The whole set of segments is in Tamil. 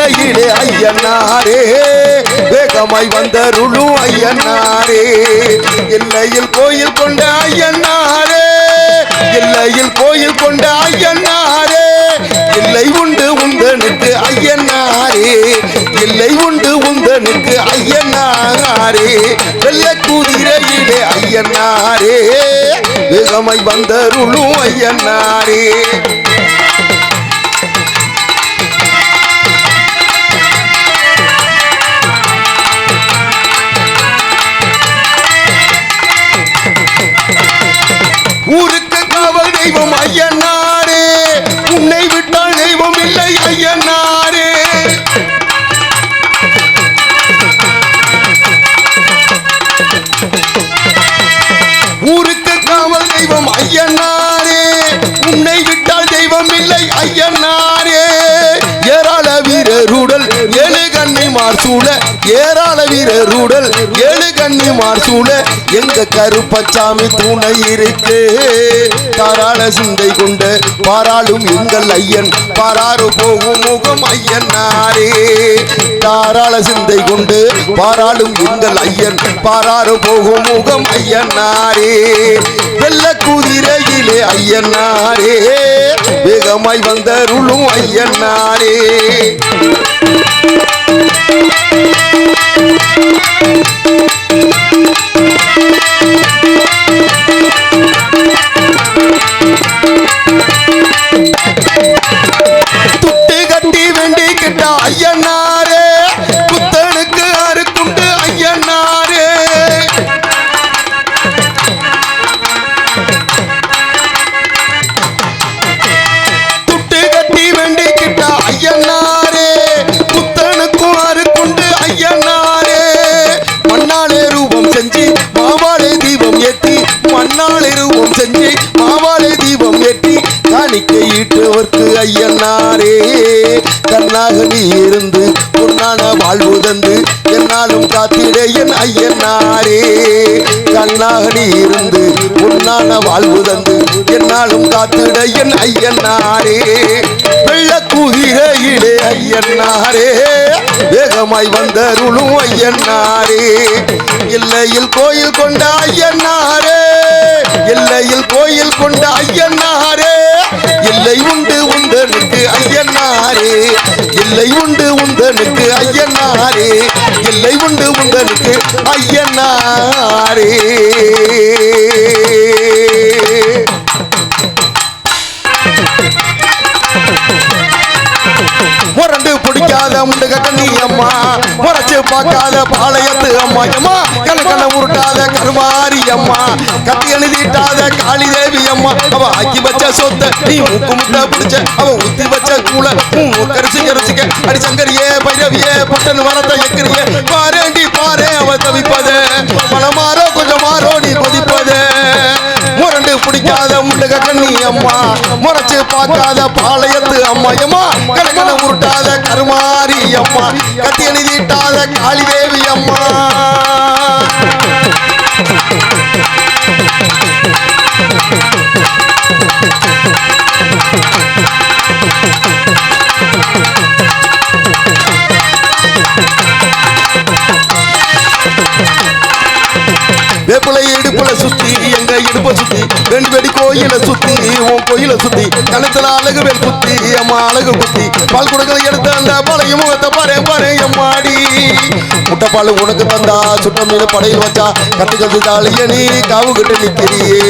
குதிரையிலே ஐயனாரே வேகமாய் வந்தருளும் ஐயனாரே. எல்லையில் கோயில் கொண்ட ஐயனாரே எல்லையில் கோயில் கொண்ட ஐயனாரே. இல்லை உண்டு உந்தனுக்கு ஐயனாரே இல்லை உண்டு உந்தனுக்கு ஐயனாரே. வெள்ள குதிரையிலே ஐயனாரே வேகமாய் வந்தருளும் ஐயனாரே. காவல் தெய்வம் ஐயனாரே. உன்னை விட்டால் தெய்வம் இல்லை ஐயனாரே. ஏராள வீரருடல் ஏ கண்ணி மார்சூழ ஏராள வீரருடல் ஏழு கண்ணி மார்சூழ எங்க கருப்பச்சாமி துணை இருக்கு தாராள சிந்தை கொண்ட பாராளும் எங்கள் ஐயன் பாராறு போகும் முகம் ஐயனாரே தாராள சிந்தை கொண்டு பாராளும் எங்கள் ஐயன் பாராறு போகும் முகம் ஐயனாரே வெள்ள குதிரையிலே ஐயனாரே வேகமாய் வந்தருளும் ஐயனாரே Thank you. செஞ்சு மாவாளே தீபம் ஏற்றி மண்ணாலே ரூபம் செஞ்சு மாவாளே தீபம் ஏற்றி காணிக்கையிட்டவர்க்கு ஐயனாரே. கண்ணாக நீ இருந்து பொன்னான வாழ்வு தந்து என்னாலும் காத்திட என் ஐயனாரே. கண்ணாக நீ இருந்து பொன்னான வாழ்வு தந்து என்னாலும் காத்திட என் ஐயனாரே. வெள்ள குதிரையிலே ஐயனாரே. வேகமாய் வந்தருளும் ஐயனாரே. எல்லையில் கோயில் கொண்ட ஐயனாரே. எல்லையில் கோயில் கொண்ட ஐயனாரே. இல்லை உண்டு உந்தனுக்கு ஐயனாரே. இல்லை உண்டு உந்தனுக்கு ஐயனாரே. இல்லை உண்டு உந்தனுக்கு ஐயனாரே. முரண்டு பிடிக்காத முண்டுக கண்ணி அம்மா. முறைச்சு பார்க்காத பாளையத்து அம்மா. அம்மா கணக்கண உருட்டாத கருமாரி அம்மா. கத்தி எழுதிட்டாத காளி தேவி அம்மா. அவ ஆக்கி வச்ச சொத்த நீ மூக்கு முட்டை பிடிச்ச அவ ஊத்தி வச்ச கூல கரிசி கரிசிக்க அடி சங்கரியே பைரவியே பட்டன் வரத்தை எக்கிரியே பாரேண்டி பாரே அவ தவிப்பதே. பணமாற கண்ணு கண்ணி அம்மா. முறைச்சு பார்க்காத பாளையத்து அம்மா. அம்மா கணக்கண உருட்டாத கருமாரி அம்மா. கத்தி தீட்டாத காளிதேவி அம்மா. ரெண்டு வெடி கோயில சுத்தி உன் கோயில சுத்தி கணத்துல அழகு வேல் குத்தி அம்மா அழகு குத்தி பால் கொடுக்கல எடுத்த அந்த பழைய முகத்தை பாரு பாரு எம்மாடி. முட்டைப்பால் உனக்கு தந்தா சுட்ட மீன் படையில் வச்சா கத்து கத்து தாளிய நீ காவு கிட்ட நிக்கிறியே.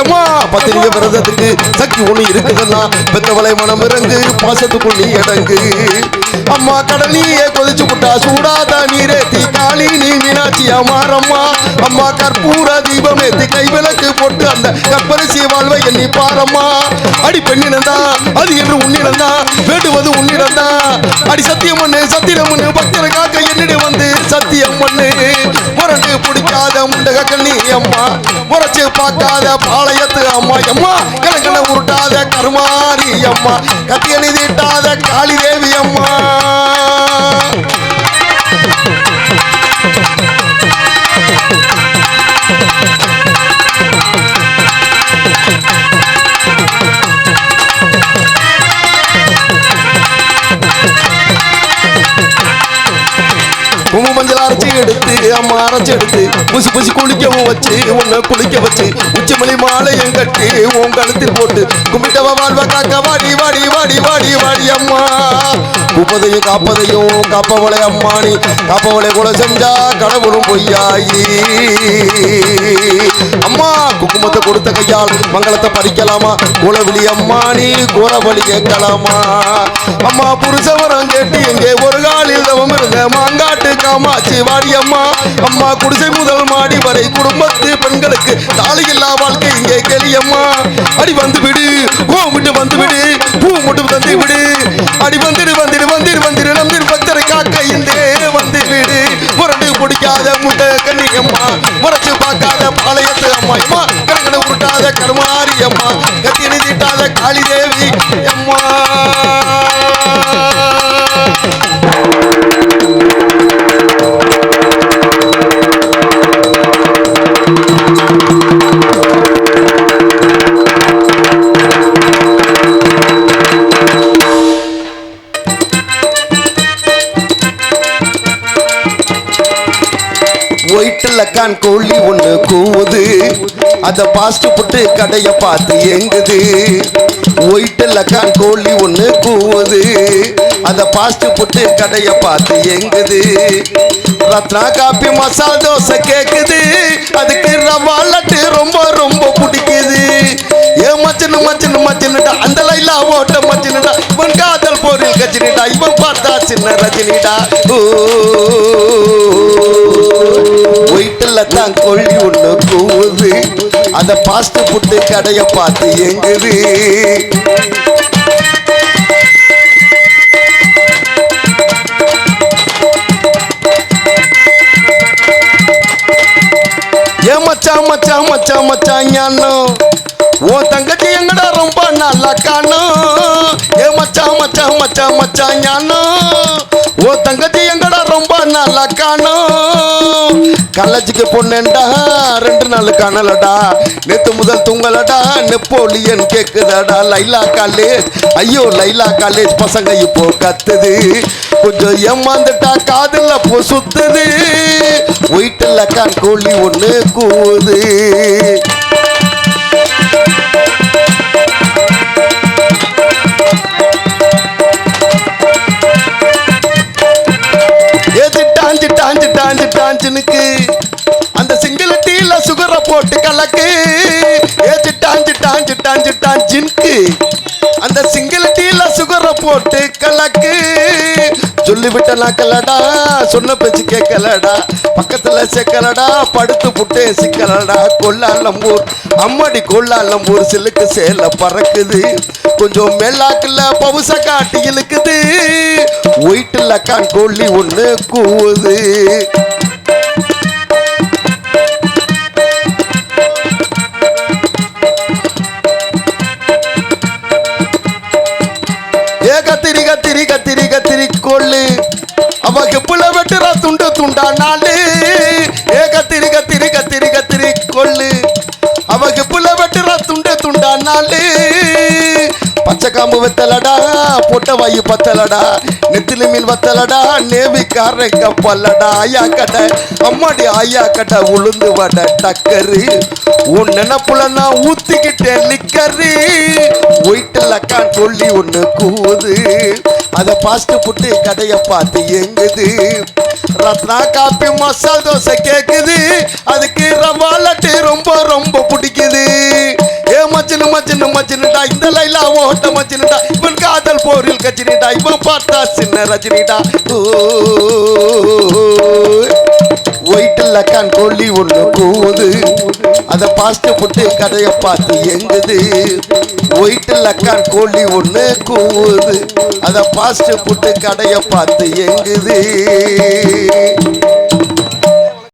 எம்மா பத்திரிகை விரதத்துக்கு சக்தி ஒண்ணு இருக்குதுன்னா பெத்தவளை மனம் இறங்கு பாசத்துக்குள் நீ அடங்கு. அம்மா கடலியே கொதிச்சு விட்டா சூடாத தீ காளி நீ மீனாட்சி அம்மாரம்மா அம்மா கற்பூர தீபம் ஏத்தி விளக்கு போட்டு அந்த கற்பரிசி வாழ்வை எண்ணி பாரம்மா. அடி பெண்ணினந்தா அது என்று உன்னிடந்தா வேண்டுவது உன்னிடந்தா. அடி சத்தியம் பண்ணு சத்தியம் பண்ணு பக்தரை காக்க என்னிட வந்து சத்தியம் பண்ணு முரட்டு பிடிக்காத முண்டக கண்ணி அம்மா முறைச்சு பார்க்காத பாளையத்து அம்மா அம்மா. கணக்கண உருட்டாத கருமாரி அம்மா கத்திய தீட்டாத காளி தேவி அம்மா. அம்மா அரைச்செடுத்து புசி புசி குளிக்கவும் வச்சு உன்னை குளிக்க வச்சு உச்சிமலி மாலையும் கட்டி உன் கழுத்தில் போட்டு கும்பிட்டவ வாழ்வ காக்க வாடி வாடி வாடி வாடி வாடி அம்மா. குப்பதையும் காப்பதையும் காப்பவளை அம்மானி காப்பவளை கூட செஞ்சா கடவுளும் பொய்யாயி. அம்மா குக்குமத்தை கொடுத்த கையால் மங்களத்தை பறிக்கலாமா? குலவிழி நீ குலவழி கேட்கலாமா? அம்மா புருஷவரம் கேட்டு எங்கே? ஒரு காலில் தவம் இருந்த மாங்காட்டு காமாட்சி வாடியம்மா அம்மா குடிசை முதல் மாடி வரை குடும்பத்து பெண்களுக்கு தாலி இல்லா வாழ்க்கை இங்கே கேளியம்மா அடி வந்து ஒயிட்டில் கான் கோழி ஒன்று கூவுது. அந்த பாஸ்ட் புட்டு கடையை பார்த்து எங்குது ஒயிட்டில் கான் கோழி ஒன்று கூவுது. அந்த பாஸ்ட் புட்டு கடையை பார்த்து எங்குது ரத்னா காப்பி மசால் தோசை கேட்குது அதுக்கு ரவா லட்டு ரொம்ப ரொம்ப பிடிக்குது. ஏ மச்சனு மச்சனு மச்சனுடா அந்த லைலா ஓட்ட மச்சனுடா. இவன் காதல் போரில் கச்சினிடா இவன் பார்த்தா சின்ன ரஜினிடா. ஓ ஒயிட்டில் தான் கொள்ளி ஒண்ணு கூவுது. அத பாஸ்ட் புட்டு கடைய பார்த்து எங்குது ஏ மச்சான் மச்சான் மச்சான் மச்சான் ஞானோ. ஓ தங்கச்சி எங்கடா ரொம்ப நல்லா காணும் ஏ மச்சா மச்சா மச்சா மச்சான் ஞானோ? ஓ தங்கச்சி எங்கடா ரொம்ப நல்லா காணும் கள்ளச்சிக்கு பொண்ணுண்டா ரெண்டு நாள் காணலடா. நேத்து முதல் தூங்கலடா நெப்போலியன் கேட்குதாடா லைலா காலேஜ் ஐயோ லைலா காலேஜ் பசங்க இப்போ கத்துது. கொஞ்சம் ஏமாந்துட்டா காதுல பூ சுத்துது. ஒயிட்டில் கான் கோழி ஒன்று கூவுது. டாஞ்சு டாஞ்சு டாஞ்சு டாஞ்சுனுக்கு அந்த சிங்கிள் டீல சுகரை போட்டு கலக்கு. ஏச்சு டாஞ்சு டாஞ்சு டாஞ்சு டாஞ்சுனுக்கு அந்த சிங்கிள் டீல சுகரை போட்டு கலக்கு. சொல்லிவிட்ட நாக்கலடா சொன்ன பேச்சு கேட்கலடா. பக்கத்துல சேர்க்கலடா படுத்து புட்டே சிக்கலடா. கொல்லாலம்பூர் அம்மாடி கொல்லாலம்பூர் சிலுக்கு சேல பறக்குது. கொஞ்சம் மேலாக்குல பவுச காட்டி இழுக்குது. ஒயிட்டில் கான் கோழி ஒண்ணு கூவுது. ஏ கத்திரி கத்திரி கத்திரி கத்திரி. அவ கெப்புல வெட்டுற துண்டு துண்டா நாளு. ஏ கத்திரி காம்பு வெத்தலடா பொட்ட வாயு பத்தலடா நெத்திலி மீன் வத்தலடா நேவி காரை கப்பல்லடா ஐயா கட அம்மாடி ஐயா கட உளுந்து வட டக்கரு. உன் நினப்புல நான் ஊத்திக்கிட்டேன் லிக்கரு ஒயிட்டில் அக்கான் சொல்லி ஒன்று கூவுது. அதை பாஸ்ட் புட்டு கடையை பார்த்து எங்குது ரத்னா காப்பி மசால் தோசை கேட்குது அதுக்கு ரவா லட்டு ரொம்ப ரொம்ப பிடிக்குது. ஏ மச்சினு மச்சினு மச்சினுடா இந்த லைலா ஓட்ட மச்சினுடா இவன் காதல் போரில் கச்சினிடா இவன் பார்த்தா சின்ன ரஜினிடா ஓ ஒயிட்டில் அக்கான் கொல்லி ஒன்று கூவுது அதை பாஸ்ட்டு போட்டு கடையை பார்த்து எங்குது? ஒயிட்டில் அக்கான் கோழி ஒன்று கூவுது. அதை பாஸ்ட்டு புட்டு கடையை பார்த்து எங்குது?